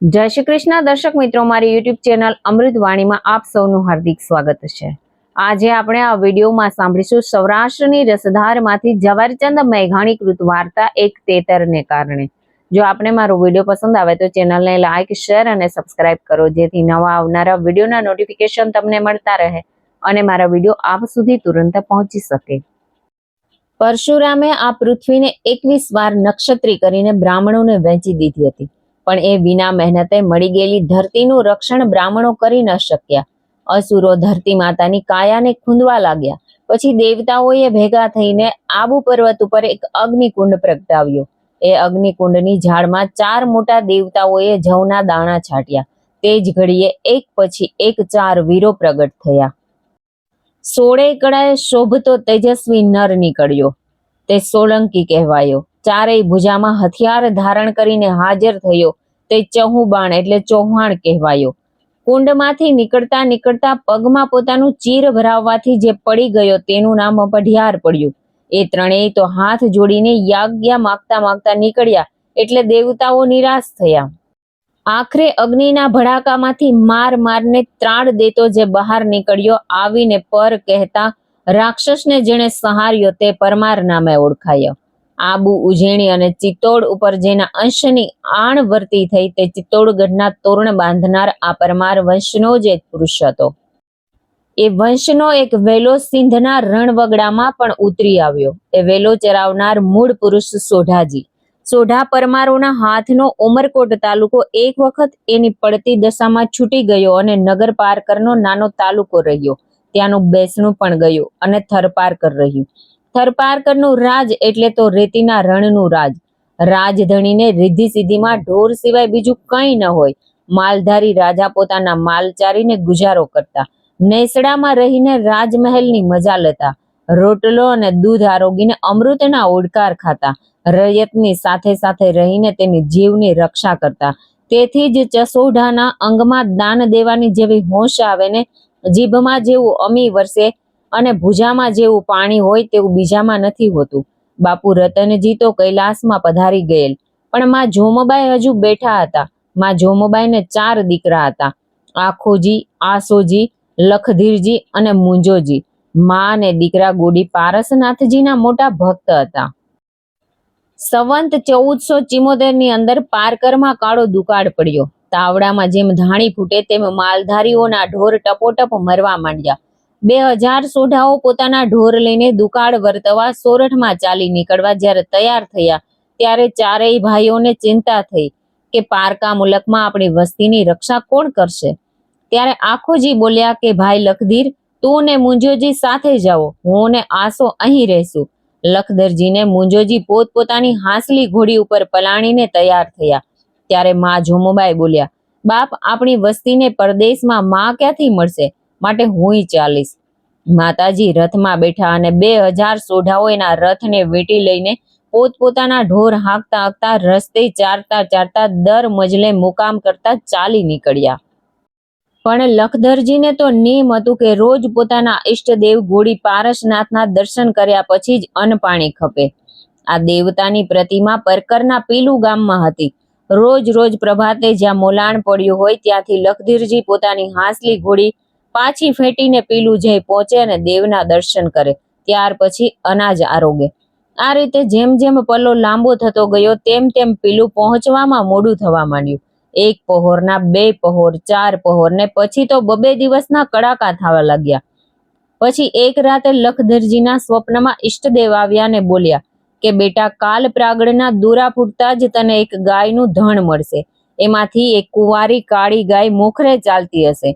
જય શ્રી કૃષ્ણ. દર્શક મિત્રો, મારી યુટ્યુબ ચેનલ અમૃતવાણીમાં આપ સૌનું હાર્દિક સ્વાગત છે. આજે આપણે આ વિડીયોમાં સાંભળીશું સૌરાષ્ટ્રની રસધારમાંથી ઝવેરચંદ મેઘાણી કૃત વાર્તા એક તેતરને કારણે. જો આપને મારો વીડિયો પસંદ આવે તો ચેનલને લાઇક શેર અને સબસ્ક્રાઇબ કરો, જેથી નવા આવનારા વિડીયોના નોટિફિકેશન તમને મળતા રહે અને મારા વીડિયો આપ સુધી તુરંત પહોંચી શકે. પરશુરામે આ પૃથ્વીને એકવીસ વાર નક્ષત્રી કરીને બ્રાહ્મણોને વહેંચી દીધી હતી. પણ એ વિના મહેનતે મળી ગયેલી ધરતીનું રક્ષણ બ્રાહ્મણો કરી ન શક્યા. અસુરો ધરતી માતાની કાયાને ખૂંદવા લાગ્યા. પછી દેવતાઓએ ભેગા થઈને આબુ પર્વત ઉપર એક અગ્નિકુંડ પ્રગટાવ્યો. એ અગ્નિકુંડની ઝાડમાં ચાર મોટા દેવતાઓએ જવના દાણા છાંટ્યા. તે જ ઘડીએ એક પછી એક ચાર વીરો પ્રગટ થયા. સોળે કળાએ શોભતો તેજસ્વી નર નીકળ્યો. તે સોલંકી કહેવાયો. ચારેય ભુજામાં હથિયાર ધારણ કરીને હાજર થયો. તે ચહુબાણ એટલે ચૌહાણ કહેવાયો. કુંડમાંથી નીકળતા નીકળતા પગમાં પોતાનું ચીર ભરાવવાથી જે પડી ગયો તેનું નામ અપઢિયાર પડ્યું. એ ત્રણેય તો હાથ જોડીને યાજ્ઞા માગતા માગતા નીકળ્યા એટલે દેવતાઓ નિરાશ થયા. આખરે અગ્નિના ભડાકામાંથી માર મારને ત્રાડ દેતો જે બહાર નીકળ્યો આવીને પર કહેતા, રાક્ષસને જેણે સહાર્યો તે પરમાર નામે ઓળખાયો. આબુ ઉજેણી અને ચિત્તોડ ઉપર જેના અંશની આણ થઈ તે ચિત્તોડગઢના તોરણ બાંધનાર આ પરમાર વંશનો જ એક પુરુષ હતો. એ વંશનો એક વેલો સિંધના રણવગડામાં પણ ઉતરી આવ્યો. એ વેલો ચરાવનાર મૂળ પુરુષ સોઢાજી. સોઢા પરમારોના હાથનો ઉમરકોટ તાલુકો એક વખત એની પડતી દશામાં છૂટી ગયો અને નગર પારકરનો નાનો તાલુકો રહ્યો. ત્યાંનું બેસણું પણ ગયું અને થરપારકર રહ્યું. થરપારકરનું રાજ એટલે તો રેતીના રણનું રાજ. રાજધણીને રિદ્ધિ સિદ્ધિમાં ઢોર સિવાય બીજું કંઈ ન હોય. માલધારી રાજા પોતાના માલ ચારીને ગુજારો કરતા. નેસડામાં રહીને રાજમહેલની મજા લેતા. રોટલો અને દૂધ આરોગીને અમૃતના ઓડકાર ખાતા. રયતની સાથે સાથે રહીને તેની જીવની રક્ષા કરતા. તેથી જ ચસોઢાના અંગમાં દાન દેવાની જેવી હોશ આવે ને જીભમાં જેવું અમી વરસે અને ભુજામાં જેવું પાણી હોય તેવું બીજામાં નથી હોતું. બાપુ રતનજી તો કૈલાસમાં પધારી ગયેલ. પણ માં જોમબાઈ હજુ બેઠા હતા. માં જોમબાઈને ચાર દીકરા હતા. આખોજી, આસોજી, લખધીરજી અને મુંજોજી. માં અને દીકરા ગોડી પારસનાથજીના મોટા ભક્ત હતા. સંવંત ચૌદસો ની અંદર પારકરમાં કાળો દુકાળ પડ્યો. તાવડામાં જેમ ધાણી ફૂટે તેમ માલધારીઓના ઢોર ટપોટપ મરવા માંડ્યા. બે હજાર સોઢાઓ પોતાના ઢોર લઈને દુકાળ વર્તવા સોરઠમાં ચાલી નીકળવા જ્યારે તૈયાર થયા, ત્યારે ચારેય ભાઈઓને ચિંતા થઈ કે પારકા મુલકમાં આપણી વસ્તીની રક્ષા કોણ કરશે? ત્યારે આખોજી બોલ્યા કે, ભાઈ લખધીર તું ને મુંજોજી સાથે જાઓ, હું ને આસો અહીં રહેશું. લખધરજીને મુંજોજી પોતપોતાની હાંસલી ઘોડી ઉપર પલાણીને તૈયાર થયા. ત્યારે મા જોમુબાઈ બોલ્યા, બાપ, આપણી વસ્તીને પરદેશમાં માં ક્યાંથી મળશે? માટે હુંય ચાલીશ. માતાજી રથમાં બેઠા અને બે હજાર સોઢાઓ એના રથને વીંટી લઈને પોતપોતાના ઢોર હાંકતા હાંકતા રસ્તે ચારતા ચારતા દર મજલે મુકામ કરતા ચાલી નીકળ્યા. પણ લખધરજીને તો નિયમ હતું કે રોજ પોતાના ઈષ્ટદેવ ગોળી પારસનાથના દર્શન કર્યા પછી જ અન્ન પાણી ખપે. આ દેવતાની પ્રતિમા પરકરના પીલું ગામમાં હતી. રોજ રોજ પ્રભાતે જ્યાં મોલાણ પડ્યું હોય ત્યાંથી લખધીરજી પોતાની હાંસલી ઘોડી પાછી ફેટીને પીલું જઈ પહોંચે અને દેવના દર્શન કરે, ત્યાર પછી અનાજ આરોગે. આ રીતે જેમ જેમ પલ્લો લાંબો થતો ગયો, તેમ તેમ પીલું પહોંચવામાં મોડું થવા માંડ્યું. એક પહોરના બે પહોર, ચાર પહોર ને પછી તો બબે દિવસના કડાકા થવા લાગ્યા. પછી એક રાતે લખધરજીના સ્વપ્નમાં ઈષ્ટદેવ આવ્યા ને બોલ્યા કે, બેટા, કાલ પ્રાગડના દૂરા ફૂટતા જ તને એક ગાયનું ધણ મળશે. એમાંથી એક કુંવારી કાળી ગાય મોખરે ચાલતી હશે.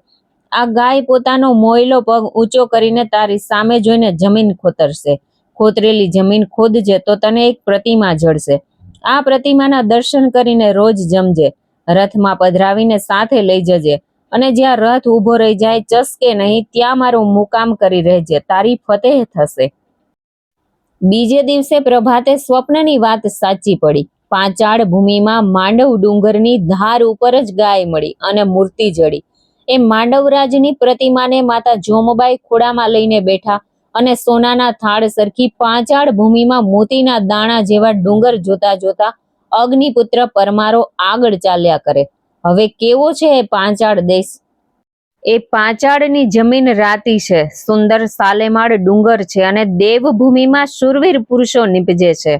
આ ગાય પોતાનો મોયલો પગ ઊંચો કરીને તારી સામે જોઈને જમીન ખોતરશે. ખોતરેલી જમીન ખોદજે તો તને એક પ્રતિમા જળશે આ પ્રતિમાના દર્શન કરીને રોજ જમજે. રથમાં પધરાવીને સાથે લઈ જજે. અને જ્યાં રથ ઊભો રહી જાય, ચસકે નહીં, ત્યાં મારું મુકામ કરી રહેજે. તારી ફતેહ થશે. બીજે દિવસે પ્રભાતે સ્વપ્નની વાત સાચી પડી. પાંચાળ ભૂમિમાં માંડવ ડુંગરની ધાર ઉપર જ ગાય મળી અને મૂર્તિ જડી. એ માંડવરાજની પ્રતિમાને માતા જોમબાઈ ખોડામાં લઈને બેઠા અને સોનાના થાળ સરખી પાંચાળ ભૂમિમાં મોતીના દાણા જેવા ડુંગર જોતા જોતા અગ્નિપુત્ર પરમારો આગળ ચાલ્યા કરે. હવે કેવો છે એ પાંચાળ દેશ? એ પાંચાળની જમીન રાતી છે. સુંદર સાલેમાળ ડુંગર છે અને દેવભૂમિમાં સુરવીર પુરુષો નીપજે છે.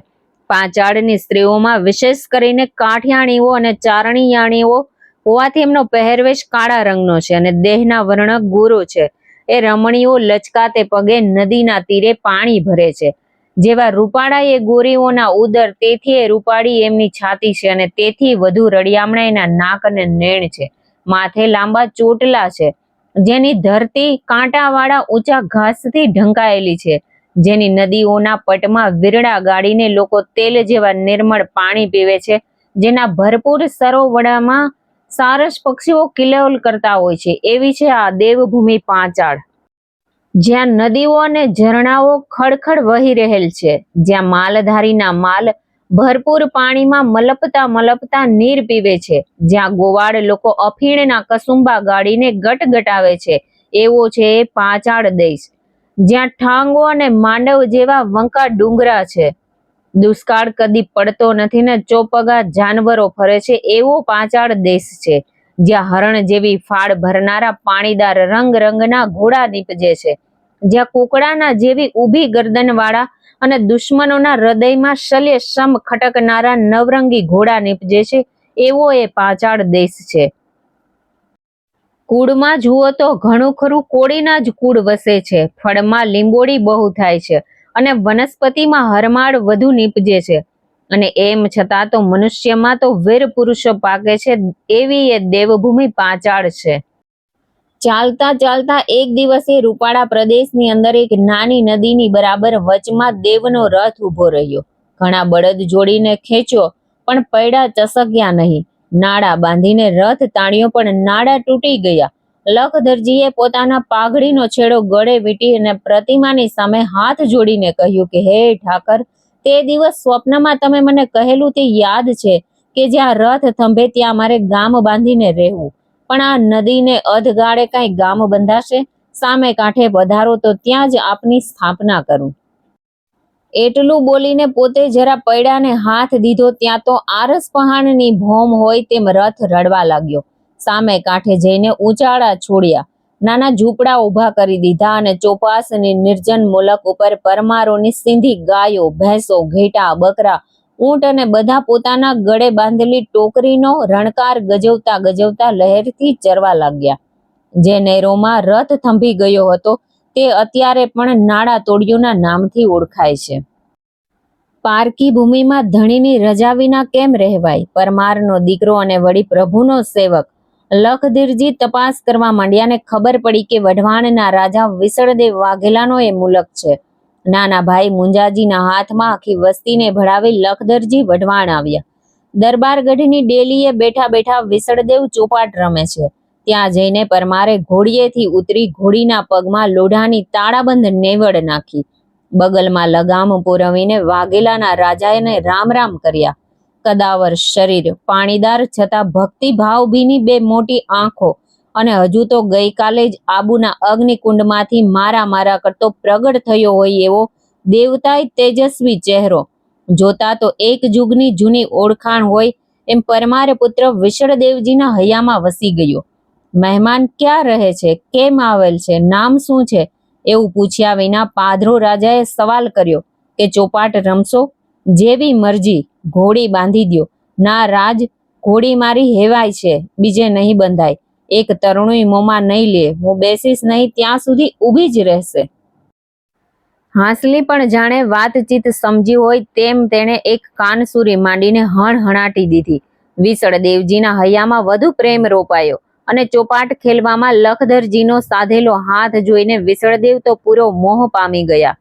પાંચાળની સ્ત્રીઓમાં વિશેષ કરીને કાઠિયાણીઓ અને ચારણીયાણીઓ હોવાથી એમનો પહેરવેશ કાળા રંગનો છે અને દેહના વર્ણ ગોરો છે. એ રમણીઓ લચકાતે પગે નદીના તીરે પાણી ભરે છે. જેવા રૂપાળા એ ગોરીઓના ઉદર તેથી એ રૂપાળી એમની છાતી છે અને તેથી વધુ રળિયામણા એના નાક અને નેણ છે. માથે લાંબા ચોટલા છે. જેની ધરતી કાંટાવાળા ઊંચા ઘાસથી ઢંકાયેલી છે. જેની નદીઓના પટમાં વીરડા ગાડીને લોકો તેલ જેવા નિર્મળ પાણી પીવે છે. જેના ભરપૂર સરોવરમાં સારસ પક્ષીઓ કિલોલ કરતા હોય છે. એવી છે આ દેવભૂમિ પાંચાળ. જ્યાં નદીઓ અને ઝરણાઓ ખડખડ વહી રહેલ છે. જ્યાં માલધારીના માલ ભરપૂર પાણીમાં મલપતા મલપતા નીર પીવે છે. જ્યાં ગોવાળ લોકો અફીણના કસુંબા ગાડીને ગટગટાવે છે. એવો છે પાંચાળ દેશ. જ્યાં ઠાંગો અને માંડવ જેવા વંકા ડુંગરા છે. દુષ્કાળ કદી પડતો નથી ને ચોપગા જાનવરો ફરે છે, એવો પાંચાળ દેશ છે, જ્યાં હરણ જેવી ફાળ ભરનારા પાણીદાર રંગ રંગના ઘોડા નીપજે છે, જ્યાં કુકડાના જેવી ઊભી ગરદનવાળા અને દુશ્મનોના હૃદયમાં શલ્ય સમ ખટકનારા નવરંગી ઘોડા નીપજે છે, એવો એ પાંચાળ દેશ છે. કુળમાં જુઓ તો ઘણું ખરું કોળીના જ કુળ વસે છે, ફળમાં લીંબોડી બહુ થાય છે અને વનસ્પતિમાં હરમાળ વધુ નીપજે છે. અને એમ છતાં તો મનુષ્યમાં તો વીર પુરુષો પાકે છે એવી એ દેવભૂમિ પાંચાળ છે. ચાલતા ચાલતા એક દિવસે રૂપાળા પ્રદેશની અંદર એક નાની નદીની બરાબર વચમાં દેવનો રથ ઊભો રહ્યો. ઘણા બળદ જોડીને ખેંચ્યો, પણ પૈડા ચસક્યા નહીં. નાડા બાંધીને રથ તાણ્યો, પણ નાડા તૂટી ગયા. લખધરજીએ પોતાના પાઘડીનો છેડો ગળે વીટી અને પ્રતિમાની સામે હાથ જોડીને કહ્યું કે, હે ઠાકર, તે દિવસ સ્વપ્નમાં તમે મને કહેલું તે યાદ છે કે જ્યાં રથ થંભે ત્યાં મારે ગામ બાંધીને રહેવું. પણ આ નદીને અધગાળે કાંઈ ગામ બંધાશે? સામે કાંઠે વધારો તો ત્યાં જ આપની સ્થાપના કરું. એટલું બોલીને પોતે જરા પૈડાને હાથ દીધો, ત્યાં તો આરસ પહાણની ભોમ હોય તેમ રથ રડવા લાગ્યો. સામે કાંઠે જઈને ઉચાળા છોડ્યા. નાના ઝૂંપડા ઊભા કરી દીધા અને ચોપાસની નિર્જન મુલક ઉપર પરમારોની સિંધી ગાયો, ભેંસો, ઘેટા, બકરા, ઊંટ અને બધા પોતાના ગળે બાંધેલી ટોકરીનો રણકાર ગજવતા ગજવતા લહેરથી ચરવા લાગ્યા. જે નહેરોમાં રથ થંભી ગયો હતો, તે અત્યારે પણ નાડા તોડિયુના નામથી ઓળખાય છે. પારકી ભૂમિમાં ધણીની રજા વિના કેમ રહેવાય? પરમારનો દીકરો અને વળી પ્રભુનો સેવક લખધીરજી તપાસ કરવા માંડ્યા ને ખબર પડી કે વઢવાણના રાજા વિસળદેવ વાઘેલાનો એ મુલક છે. નાના ભાઈ મુંજાજીના હાથમાં આખી વસ્તીને ભળાવી લખધરજી વઢવાણ આવ્યા. દરબારગઢની ડેલીએ બેઠા બેઠા વિસળદેવ ચોપાટ રમે છે. ત્યાં જઈને પરમારે ઘોડીએથી ઉતરી ઘોડીના પગમાં લોઢાની તાળાબંધ નેવડ નાખી. બગલમાં લગામ પુરવીને વાઘેલાના રાજાને રામ રામ કર્યા. કદાવર શરીર. પાણીદાર છતાં ભક્તિભાવ ભીની બે મોટી આંખો. અને હજુ તો ગઈકાલે જ આબુના અગ્નિકુંડમાંથી મારા મારા કરતો પ્રગટ થયો હોય એવો દેવતાય તેજસ્વી ચહેરો. જોતા તો એક જુગની જૂની ઓળખાણ હોય એમ પરમારે પુત્ર વિશળદેવજીના હૈયામાં વસી ગયો. મહેમાન ક્યાં રહે છે? કેમ આવેલ છે? નામ શું છે? એવું પૂછ્યા વિના પાધરો રાજાએ સવાલ કર્યો કે ચોપાટ રમશો? જેવી મરજી. ઘોડી બાંધી દ્યો. ના રાજ, ઘોડી મારી હેવાય છે, બીજે નહીં બંધાય. એક તરુણી મોમાં નહીં લે, હું બેસીશ નહીં, ત્યાં સુધી ઊભી જ રહેશે. હાંસલી પણ જાણે વાતચીત સમજી હોય તેમ તેણે એક કાનસુરી માંડીને હણહણાટી દીધી. વિસળ દેવજીના હૈયામાં વધુ પ્રેમ રોપાયો અને ચોપાટ ખેલવામાં લખધરજીનો સાધેલો હાથ જોઈને વિસળદેવ તો પૂરો મોહ પામી ગયા.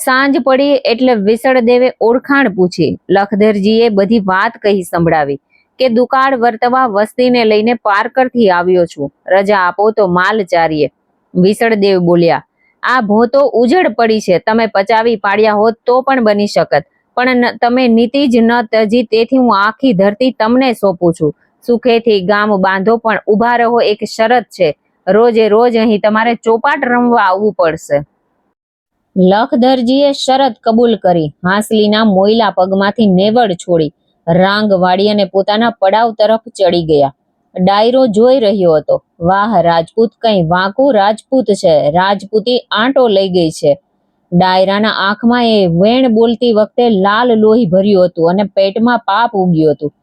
સાંજ પડી એટલે વિસળદેવે ઓળખાણ પૂછી. લખધરજીએ બધી વાત કહી સંભળાવી કે દુકાળ વર્તવા વસ્તીને લઈને પારકરથી આવ્યો છું. રજા આપો તો માલ ચારીએ. વિસળદેવ બોલ્યા, આ ભોતો ઉજળ પડી છે. તમે પચાવી પાડ્યા હોત તો પણ બની શકત. પણ તમે નીતિ જ ન તજી તેથી હું આખી ધરતી તમને સોંપું છું. સુખેથી ગામ બાંધો પણ ઊભા રહો એક શરત છે. રોજે રોજ અહીં તમારે ચોપાટ રમવા આવવું પડશે. લખધરજીએ શરત કબૂલ કરી, હાંસલીના મોયલા પગમાંથી નેવડ છોડી રાંગ વાળી અને પોતાના પડાવ તરફ ચડી ગયા. ડાયરો જોઈ રહ્યો હતો, વાહ, રાજપૂત કઈ વાંકું રાજપૂત છે, રાજપૂતી આંટો લઈ ગઈ છે. ડાયરાના આંખમાં એ વેણ બોલતી વખતે લાલ લોહી ભર્યું હતું અને પેટમાં પાપ ઉગ્યું હતું.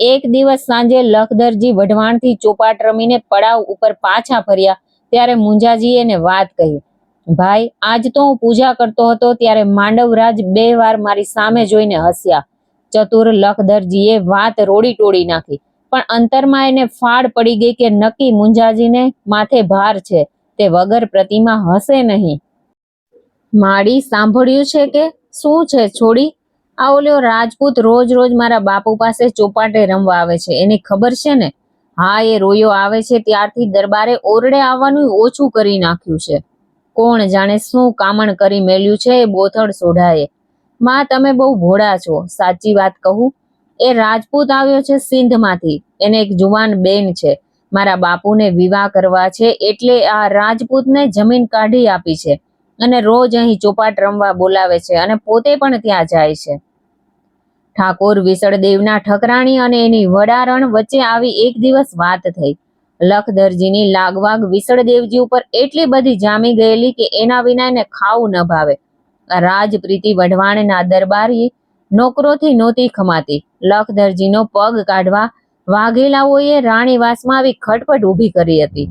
એક દિવસ સાંજે લખદરજી વઢવાણથી ચોપાટ રમીને પડાવ ઉપર પાછા ફર્યા, ત્યારે મુંજાજીએ એને વાત કહી ભાઈ, આજ તો હું પૂજા કરતો હતો ત્યારે માંડવરાજ બે વાર મારી સામે જોઈને હસ્યા. ચતુર લખધરજીએ વાત રોડી ટોડી નાખી, પણ અંતરમાં એને ફાડ પડી ગઈ કે નક્કી મુંજાજીને માથે ભાર છે, તે વગર પ્રતિમા હશે નહીં. માડી સાંભળ્યું છે કે? શું છે છોડી? આ ઓલ્યો રાજપૂત રોજ રોજ મારા બાપુ પાસે ચોપાટે રમવા આવે છે, એની ખબર છે ને? હા, એ રોયો આવે છે, ત્યારથી દરબારે ઓરડે આવવાનું ઓછું કરી નાખ્યું છે. કોણ જાણે શું કામણ કરી મેલ્યું છે એ બોથડ સોઢાએ માં, તમે બહુ ભોળા છો, સાચી વાત કહું. એ રાજપૂત આવ્યો છે સિંધમાંથી. એને એક જુવાન બેન છે. મારા બાપુને વિવાહ કરવા છે એટલે આ રાજપૂતને જમીન કાઢી આપી છે અને રોજ અહીં ચોપાટ રમવા બોલાવે છે અને પોતે પણ ત્યાં જાય છે. ઠાકોર વિસળદેવના ઠકરાણી અને એની વડારણ વચ્ચે આવી એક દિવસ વાત થઈ. લખધરજીની લાગવાગ વિસળદેવજી ઉપર એટલી બધી જામી ગયેલી કે એના વિના એને ખાવું ન ભાવે. રાજપ્રીતિ વઢવાણના દરબારી નોકરોથી નહોતી ખમાતી. લખદરજીનો પગ કાઢવા વાઘેલાઓએ રાણીવાસમાં આવી ખટપટ ઊભી કરી હતી.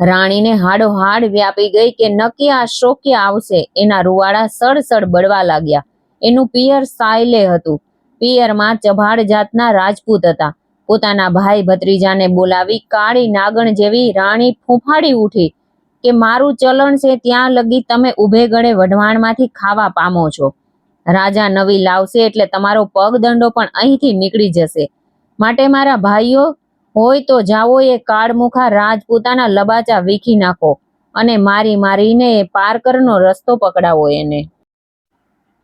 રાણીને હાડો હાડ વ્યાપી ગઈ કે નક્કી આ શોક્ય આવશે એના રૂવાડા સડસડ બળવા લાગ્યા. એનું પિયર સાયલે હતું. પિયરમાં ચભાડ જાતના રાજપૂત હતા. પોતાના ભાઈ ભત્રીજાને બોલાવી કાળી નાગણ જેવી રાણી ફૂંફાડી ઉઠી કે મારું ચલણ છે ત્યાં લગી તમે ઉભે ગળે વઢવાણમાંથી ખાવા પામો છો. રાજા નવી લાવશે એટલે તમારો પગદંડો પણ અહીંથી નીકળી જશે. માટે મારા ભાઈઓ, હોય તો જાઓ એ કાળમુખા રાજપૂતાના લબાચા વીખી નાખો અને મારી મારીને એ પારકરનો રસ્તો પકડાવો એને.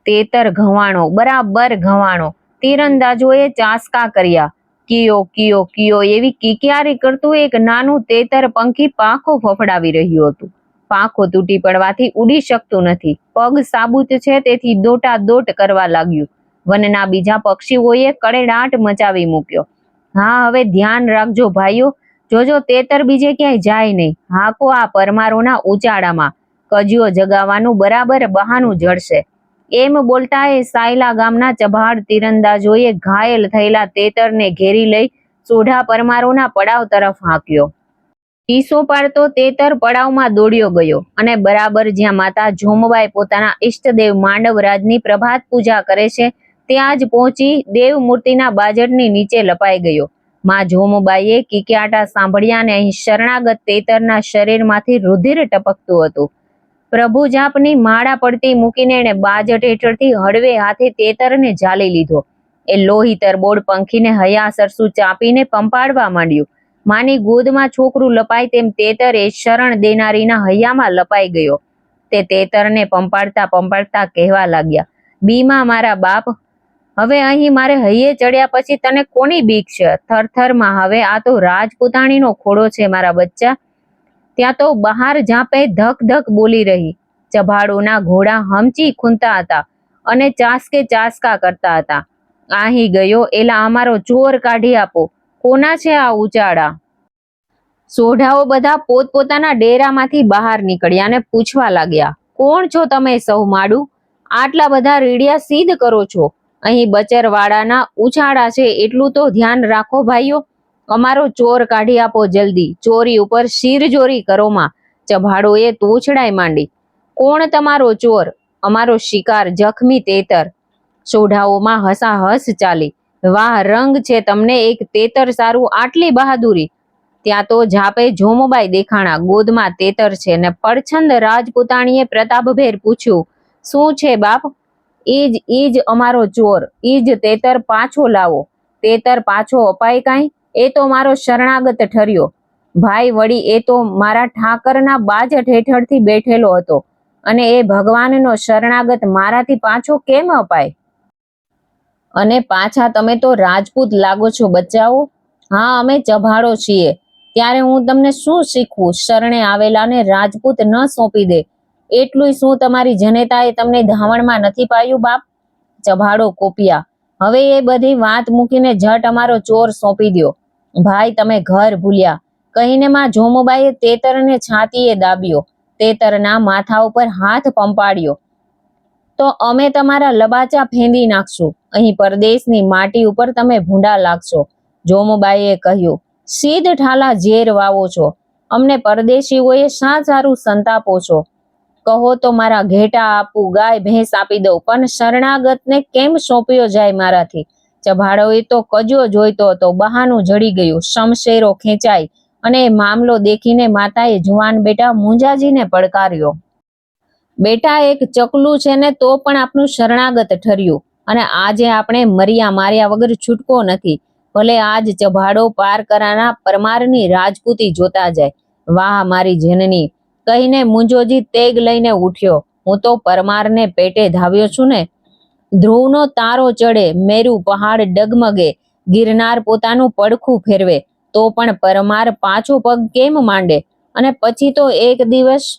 તેતર ઘવાણો, બરાબર ઘવાણો, તીરંદાજોએ ચાસકા કર્યા. કિયો કિયો કિયો એવી કિકિયારી કરતું એક નાનું તેતર પંખી પાંખો ફફડાવી રહ્યું હતું. પાંખો તૂટી પડવાથી ઉડી શકતું નથી. પગ સાબુત છે, તેથી દોટા દોટ કરવા લાગ્યું. વનના બીજા પક્ષીઓએ કડેડાટ મચાવી મૂક્યો. હા, હવે ધ્યાન રાખજો ભાઈઓ. જોજો, તેતર બીજે ક્યાંય જાય નહીં. હાકો આ પરમારોના ઉચાડામાં કજિયો જગાવવાનું બરાબર બહાનું જડશે. એમ બોલતા એ સાયલા ગામના ચભાડ તીરંદાજોએ ઘાયલ થયેલા તેતરને ઘેરી લઈ સોઢા પરમારોના પડાવ તરફ હાંક્યો. ચીસો પાડતો તેતર પડાવમાં દોડ્યો ગયો અને બરાબર જ્યાં માતા જોમબાઈ પોતાના ઈષ્ટદેવ માંડવરાજની પ્રભાત પૂજા કરે છે, ત્યાં જ પહોંચી દેવ મૂર્તિના બાજટની નીચે લપાઈ ગયો. માં જોમબાઈએ કિકિયાટા સાંભળ્યા અને અહીં શરણાગત તેતરના શરીરમાંથી રુધિર ટપકતું હતું. પ્રભુ જાપની માળા પડતી મૂકીને એણે બાજટ હેઠળથી હળવે હાથે તેતરને ઝાલી લીધો. એ લોહી તરબોળ પંખીને હયા સરસું ચાપીને પંપાડવા માંડ્યું. માની ગોદમાં છોકરું લપાય તેમ તેતર એ શરણ દેનારીના હૈયામાં લપાઈ ગયો. તે તેતરને પંપાડતા પંપાડતા કહેવા લાગ્યા, બીમાં મારા બાપ, હવે અહીં મારે હૈયે ચડ્યા પછી તને કોની બીક છે? થરથરમાં હવે આ તો રાજપૂતાણીનો ખોડો છે મારા બચ્ચા. ત્યાં તો બહાર ઝાંપે ધક ધક બોલી રહી. ચભાડોના ઘોડા હમચી ખૂંતા હતા અને ચાસકે ચાસકા કરતા હતા. આહી ગયો, એલા અમારો ચોર કાઢી આપો. કોના છે આ ઉચાળા સોઢાઓ બધા પોતપોતાના ડેરામાંથી બહાર નીકળ્યા અને પૂછવા લાગ્યા, કોણ છો તમે સૌ માડું? આટલા બધા રીડિયા સિદ્ધ કરો છો? અહીં બચરવાડાના ઉછાળા છે, એટલું તો ધ્યાન રાખો ભાઈઓ. અમારો ચોર કાઢી આપો જલ્દી. ચોરી ઉપર શિરજોરી કરોમાં ચભાડોએ તોછડાઈ માંડી. કોણ તમારો ચોર? અમારો શિકાર જખમી તેતર. સોઢાઓમાં હસાહસ ચાલી. વાહ, રંગ છે તમને એક તેતર સારું આટલી બહાદુરી. ત્યાં તો ઝાપે જોમબાઈ દેખાણા ગોદમાં તેતર છે ને પડછંદ રાજપૂતાણીએ પ્રતાપભેર પૂછ્યું, શું છે બાપ? ઈજ ઈજ અમારો ચોર. ઈજ તેતર પાછો લાવો. તેતર પાછો અપાય કાંઈ? એ તો મારો શરણાગત ઠર્યો. ભાઈ વળી એ તો મારા ઠાકરના બાજટ હેઠળથી બેઠેલો હતો. અને એ ભગવાનનો શરણાગત મારાથી પાછો કેમ અપાય? અને પાછા તમે તો રાજપૂત લાગો છો બચ્ચાઓ? હા, અમે ચભાડો છીએ. ત્યારે હું તમને શું શીખવું? શરણે આવેલાને રાજપૂત ન સોંપી દે. એટલું શું તમારી જનેતાએ તમને ધાવણમાં નથી પાયું બાપ? ચભાડો કોપિયા. હવે એ બધી વાત મૂકીને જટ અમારો ચોર સોંપી દ્યો. ભાઈ, તમે ઘર ભૂલ્યા. કહીને માં જોમુબાઈએ તેતરને છાતીએ દાબ્યો. તેતરના માથા ઉપર હાથ પંપાડ્યો. તો અમે તમારા લબાચા ફેંદી નાખશું. અહીં પરદેશની માટી ઉપર તમે ભૂંડા લાગશો. જોમુબાઈએ કહ્યું, સીધ ઠાલા ઝેર વાવો છો. અમને પરદેશીઓએ શા સારું સંતાપો છો. કહો તો મારા ઘેટા આપું, ગાય, ભેંસ આપી દઉં, પણ શરણાગતને કેમ સોંપ્યો જાય મારાથી? ચભાડોએ તો કજો જોઈતો હતો. બહાનું જડી ગયું. શમશેરો ખેંચાઈ અને મામલો દેખીને માતાએ જુવાન બેટા મુંજાજીને પડકાર્યો. બેટા એક ચકલું છે ને તો પણ આપણું શરણાગત ઠર્યું અને આજે આપણે મર્યા માર્યા વગર છૂટકો નથી. ભલે આજ ચભાડો પાર કરાના પરમારની રાજપૂતી જોતા જાય. વાહ મારી જનની. કહીને મુંજોજી તેગ લઈને ઉઠ્યો. હું તો પરમારને પેટે ધાવ્યો છું ને ધ્રુવનો તારો ચડે, મેરુ પહાડ ડગમગે, ગિરનાર પોતાનું પડખું ફેરવે, તો પણ પરમાર પાછો પગ કેમ માંડે? અને પછી તો એક દિવસ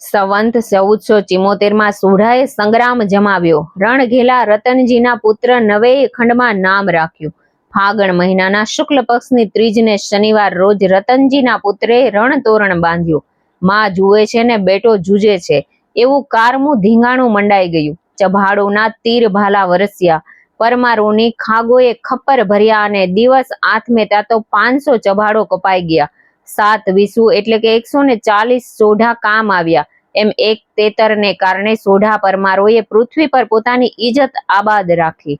સંવંત ચૌદસો ચિમોતેરમાં સુઢાએ સંગ્રામ જમાવ્યો. રણઘેલા રતનજીના પુત્ર નવે ખંડમાં નામ રાખ્યું. ફાગણ મહિનાના શુક્લ પક્ષની ત્રીજને શનિવાર રોજ રતનજીના પુત્રે રણતોરણ બાંધ્યું. માં જુએ છે ને બેટો જુજે છે. એવું કારમું ધીંગાણું મંડાઈ ગયું. ચભાડોના તીર ભાલા વરસ્યા. પરમારોની ખાગોએ ખપ્પર ભર્યા અને દિવસ આથમે ત્યાં તો પાંચસો ચભાડો કપાઈ ગયા. સાત વીસુ એટલે કે એકસો ને ચાલીસ સોઢા કામ આવ્યા. એમ એક તેતરને કારણે સોઢા પરમારોએ પૃથ્વી પર પોતાની ઇજત આબાદ રાખી.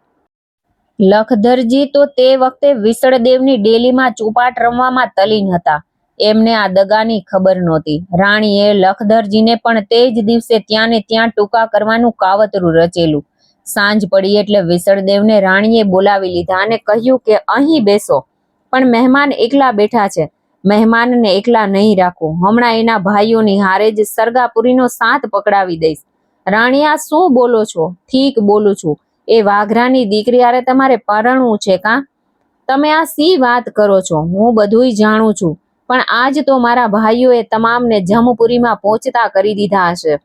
લખધરજી તો તે વખતે વિસળદેવની ડેલીમાં ચોપાટ રમવામાં તલીન હતા. એમને આ દગાની ખબર નહોતી. રાણીએ લખધરજીને પણ તે જ દિવસે ત્યાં ને ત્યાં ટૂંકા કરવાનું કાવતરું રચેલું. સાંજ પડી એટલે વિસળદેવને રાણીએ બોલાવી લીધા અને કહ્યું કે અહીં બેસો. પણ મહેમાન એકલા બેઠા છે. મહેમાનને એકલા નહીં રાખો. હમણાં એના ભાઈઓની હારે જ સરગાપુરીનો સાથ પકડાવી દઈશ. રાણી, આ શું બોલો છો? ઠીક બોલું છું. એ વાઘરાની દીકરી આરે તમારે પરણવું છે કાં? તમે આ સી વાત કરો છો? હું બધુંય જાણું છું. પણ આજ તો મારા ભાઈઓએ તમામને જમપુરીમાં પહોંચતા કરી દીધા હશે.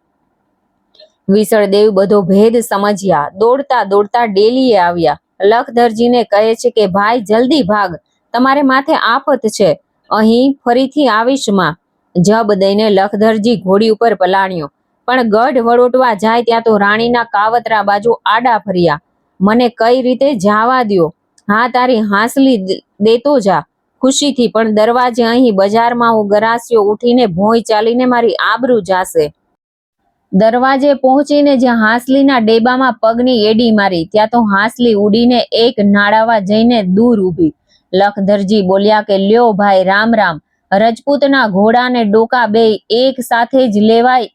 વિસળદેવ બધો ભેદ સમજ્યા. દોડતા દોડતા ડેલીએ આવ્યા. લખધરજીને કહે છે કે, ભાઈ, જલ્દી ભાગ. તમારે માથે આફત છે. અહીં ફરીથી આવીશમાં. જબ દઈને લખધરજી ઘોડી ઉપર પલાણ્યો. પણ ગઢ વળોટવા જાય ત્યાં તો રાણીના કાવતરા બાજુ આડા ફર્યા. મને કઈ રીતે જાવા દ્યો? હા, તારી હાંસલી દેતો જા. ખુશીથી, પણ દરવાજે અહીં બજારમાં હું ગરાસિયો ઉઠીને ભોંય ચાલીને મારી આબરૂ જાશે. દરવાજે પહોંચીને જ્યાં હાંસલીના ડેબામાં પગની એડી મારી, ત્યાં તો હાંસલી ઉડીને એક નાળાવા જઈને દૂર ઊભી. લખધરજી બોલ્યા કે, લ્યો ભાઈ, રામ રામ. રજપૂતના ઘોડાને ડોકા બે એક સાથે જ લેવાય.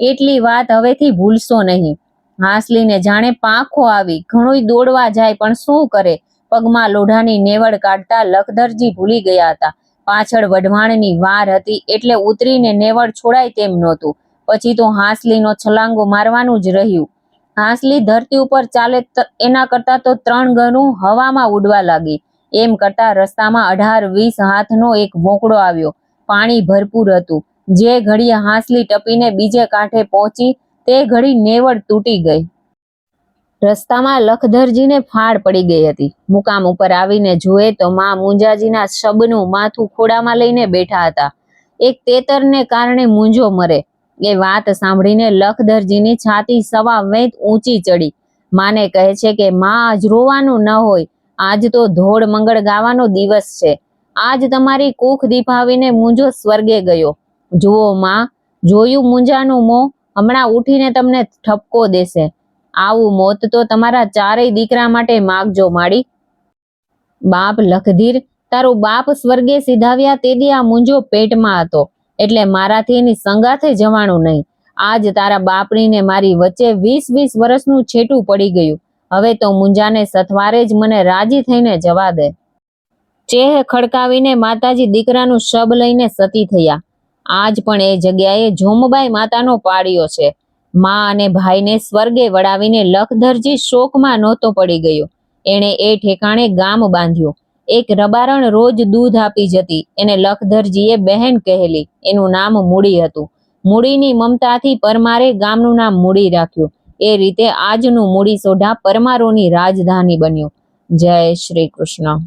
એટલી વાત હવેથી ભૂલશો નહીં. હાંસલીને જાણે પાંખો આવી, ઘણુંય દોડવા જાય, પણ શું કરે? પગમાં લોઢાની નેવડ કાઢતા લખધરજી ભૂલી ગયા હતા. પાછળ વઢવાણની વાર હતી એટલે ઉતરીને નેવડ છોડાય તેમ નહોતું. પછી તો હાંસલીનો છલાંગો મારવાનું જ રહ્યું. હાંસલી ધરતી ઉપર ચાલે એના કરતા તો ત્રણ ગણું હવામાં ઉડવા લાગી. એમ કરતા રસ્તામાં અઢાર વીસ હાથનો એક મોકળો આવ્યો. પાણી ભરપૂર હતું. જે ઘડીએ હાંસલી ટપીને બીજે કાંઠે પહોંચી તે ઘડી નેવડ તૂટી ગઈ. રસ્તામાં લખધરજીને ફાળ પડી ગઈ હતી. મુકામ ઉપર આવીને જુએ તો માં મુંજાજીના શબનું માથું ખોડામાં લઈને બેઠા હતા. એક તેતરને કારણે મૂંઝો મરે. એ વાત સાંભળીને લખધરજીની છાતી સવા વેંત ઊંચી ચડી. માને કહે છે કે, માં, આજ રોવાનું ન હોય. આજ તો ધોળ મંગળ ગાવાનો દિવસ છે. આજ તમારી કૂખ દીપાવીને મૂંઝો સ્વર્ગે ગયો. જુઓ માં, જોયું મૂંઝાનું મોં હમણાં ઉઠીને તમને ઠપકો દેશે. આવું મોત તો તમારા ચારેય દીકરા માટે માગજો, માડી. બાપ લખધીર, તારું બાપ સ્વર્ગે સીધાવ્યા તે દી આ મુંજો પેટમાં હતો. એટલે મારાથી એની સંગાથે જવાનું નહીં. આજ તારા બાપની ને મારી વચ્ચે વીસ વીસ વર્ષનું છેટું પડી ગયું. હવે તો મુંજાને સથવારે જ મને રાજી થઈને જવા દે. ચેહ ખડકાવીને માતાજી દીકરાનું શબ લઈને સતી થયા. આજ પણ એ જગ્યાએ જોમબાઈ માતાનો પાડ્યો છે. માં અને ભાઈને સ્વર્ગે વળાવીને લખધરજી શોકમાં નહોતો પડી ગયો. એણે એ ઠેકાણે ગામ બાંધ્યું. એક રબારણ રોજ દૂધ આપી જતી. એને લખધરજીએ બહેન કહેલી. એનું નામ મૂડી હતું. મૂડીની મમતાથી પરમારે ગામનું નામ મૂડી રાખ્યું. એ રીતે આજનું મૂડી સોઢા પરમારોની રાજધાની બન્યું. જય શ્રી કૃષ્ણ.